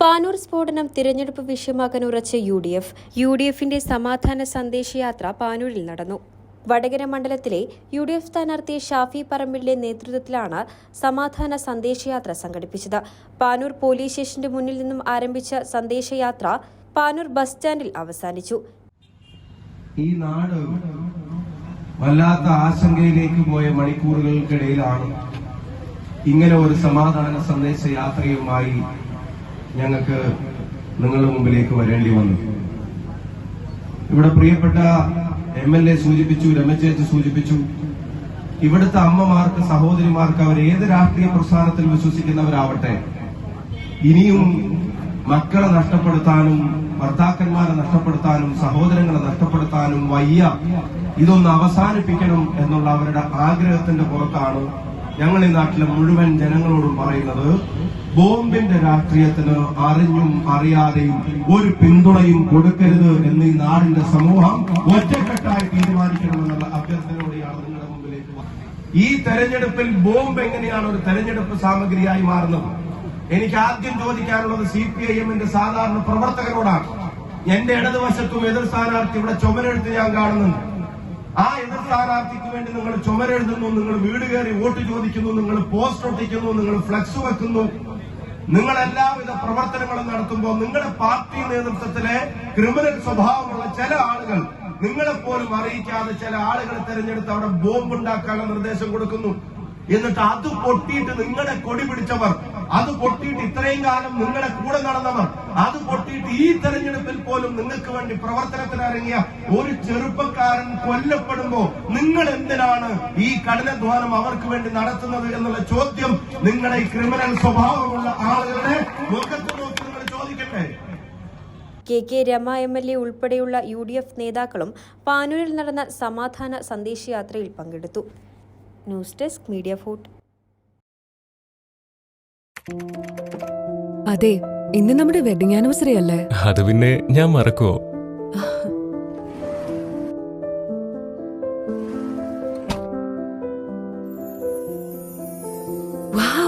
പാനൂർ സ്ഫോടനം തിരഞ്ഞെടുപ്പ് വിഷയമാകാൻ ഉറച്ച U D F U D എഫിന്റെ സമാധാന സന്ദേശയാത്ര പാനൂരിൽ നടന്നു. വടകര മണ്ഡലത്തിലെ യു ഡി എഫ് സ്ഥാനാർത്ഥി ഷാഫി പറമ്പിലിന്റെ നേതൃത്വത്തിലാണ് സമാധാന സന്ദേശയാത്ര സംഘടിപ്പിച്ചത്. പാനൂർ പോലീസ് സ്റ്റേഷന്റെ മുന്നിൽ നിന്നും ആരംഭിച്ച സന്ദേശയാത്ര പാനൂർ ബസ് സ്റ്റാൻഡിൽ അവസാനിച്ചു. ഈ നാട് വല്ലാത്ത ആശങ്കയിലേക്ക് പോയ മണിക്കൂറുകൾക്കിടയിലാണ് ഇങ്ങനെ ഒരു സമാധാന സന്ദേശ യാത്രയുമായി ഞങ്ങൾക്ക് നിങ്ങളുടെ മുമ്പിലേക്ക് വരേണ്ടി വന്നു. ഇവിടെ പ്രിയപ്പെട്ട എം എൽ എ സൂചിപ്പിച്ചു രമചേച്ചി സൂചിപ്പിച്ചു. ഇവിടുത്തെ അമ്മമാർക്ക് സഹോദരിമാർക്ക് അവർ ഏത് രാഷ്ട്രീയ പ്രസ്ഥാനത്തിൽ വിശ്വസിക്കുന്നവരാവട്ടെ ഇനിയും മക്കളെ നഷ്ടപ്പെടുത്താനും ഭർത്താക്കന്മാരെ നഷ്ടപ്പെടുത്താനും സഹോദരങ്ങളെ നഷ്ടപ്പെടുത്താനും വയ്യ. ഇതൊന്ന് അവസാനിപ്പിക്കണം എന്നുള്ള അവരുടെ ആഗ്രഹത്തിന്റെ പുറത്താണ് ഞങ്ങൾ ഈ നാട്ടിലെ മുഴുവൻ ജനങ്ങളോടും പറയുന്നത് ബോംബിന്റെ രാഷ്ട്രീയത്തിന് അറിഞ്ഞും അറിയാതെയും ഒരു പിന്തുണയും കൊടുക്കരുത് എന്ന് ഈ നാടിന്റെ സമൂഹം ഒറ്റക്കെട്ടായി തീരുമാനിക്കണമെന്നുള്ള അഭ്യർത്ഥനയോടെയാണ് നിങ്ങളുടെ മുമ്പിലേക്ക്. ഈ തെരഞ്ഞെടുപ്പിൽ ബോംബ് എങ്ങനെയാണ് ഒരു തെരഞ്ഞെടുപ്പ് സാമഗ്രിയായി മാറുന്നത്? എനിക്ക് ആദ്യം ചോദിക്കാനുള്ളത് സി പി ഐ എമ്മിന്റെ സാധാരണ പ്രവർത്തകരോടാണ്. എന്റെ ഇടതുവശത്തും എതിർ സ്ഥാനാർത്ഥി ഇവിടെ ചുമരെടുത്ത് ഞാൻ കാണുന്നുണ്ട്. ആ എതിർ സ്ഥാനാർത്ഥിക്ക് വേണ്ടി നിങ്ങൾ ചുമരെഴുതുന്നു നിങ്ങൾ വീട് കയറി വോട്ട് ചോദിക്കുന്നു നിങ്ങൾ പോസ്റ്റ് ഒട്ടിക്കുന്നു നിങ്ങൾ ഫ്ലക്സ് വെക്കുന്നു. നിങ്ങൾ എല്ലാവിധ പ്രവർത്തനങ്ങളും നടത്തുമ്പോൾ നിങ്ങളുടെ പാർട്ടി നേതൃത്വത്തിലെ ക്രിമിനൽ സ്വഭാവമുള്ള ചില ആളുകൾ നിങ്ങളെ പോലും അറിയിക്കാതെ ചില ആളുകൾ തെരഞ്ഞെടുത്ത് അവിടെ ബോംബ് ഉണ്ടാക്കാനുള്ള നിർദ്ദേശം കൊടുക്കുന്നു. എന്നിട്ട് അത് പൊട്ടിയിട്ട് നിങ്ങളെ കൊടി പിടിച്ചവർ അത് പൊട്ടിയിട്ട് ഇത്രയും കാലം നിങ്ങളുടെ കൂടെ നടന്നവർ അത് പൊട്ടിയിട്ട് ഈ തെരഞ്ഞെടുപ്പിൽ പോലും നിങ്ങൾക്ക് വേണ്ടി പ്രവർത്തനത്തിനിറങ്ങിയ ഒരു ചെറുപ്പക്കാരൻ കൊല്ലപ്പെടുമ്പോ നിങ്ങൾ എന്തിനാണ് ഈ കഠിനാധ്വാനം അവർക്ക് വേണ്ടി നടത്തുന്നത് എന്നുള്ള ചോദ്യം നിങ്ങളുടെ ഈ ക്രിമിനൽ സ്വഭാവമുള്ള ആളുകളുടെ മുഖത്ത് നോക്കി നിങ്ങൾ ചോദിക്കട്ടെ? K K Rama M L A ഉൾപ്പെടെയുള്ള യു ഡി എഫ് നേതാക്കളും പാനൂരിൽ നടന്ന സമാധാന സന്ദേശയാത്രയിൽ പങ്കെടുത്തു. News desk media fort. അതെ ഇന്ന് നമ്മുടെ വെഡിങ് ആനിവേഴ്സറി അല്ലേ? അത് പിന്നെ ഞാൻ മറക്കുവോ?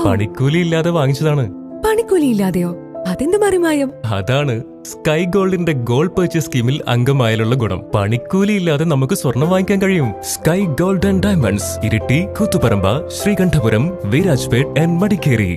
പണിക്കൂലി ഇല്ലാതെ വാങ്ങിച്ചതാണ്. പണിക്കൂലി ഇല്ലാതെയോ അതെന്ത് മറിമായം? അതാണ് സ്കൈ ഗോൾഡിന്റെ ഗോൾഡ് പർച്ചേസ് സ്കീമിൽ അംഗമായാലുള്ള ഗുണം. പണിക്കൂലി ഇല്ലാതെ നമുക്ക് സ്വർണം വാങ്ങിക്കാൻ കഴിയും. Sky gold and diamonds Iritty Koothuparamba Sreekandapuram Virajpet and Madikeri.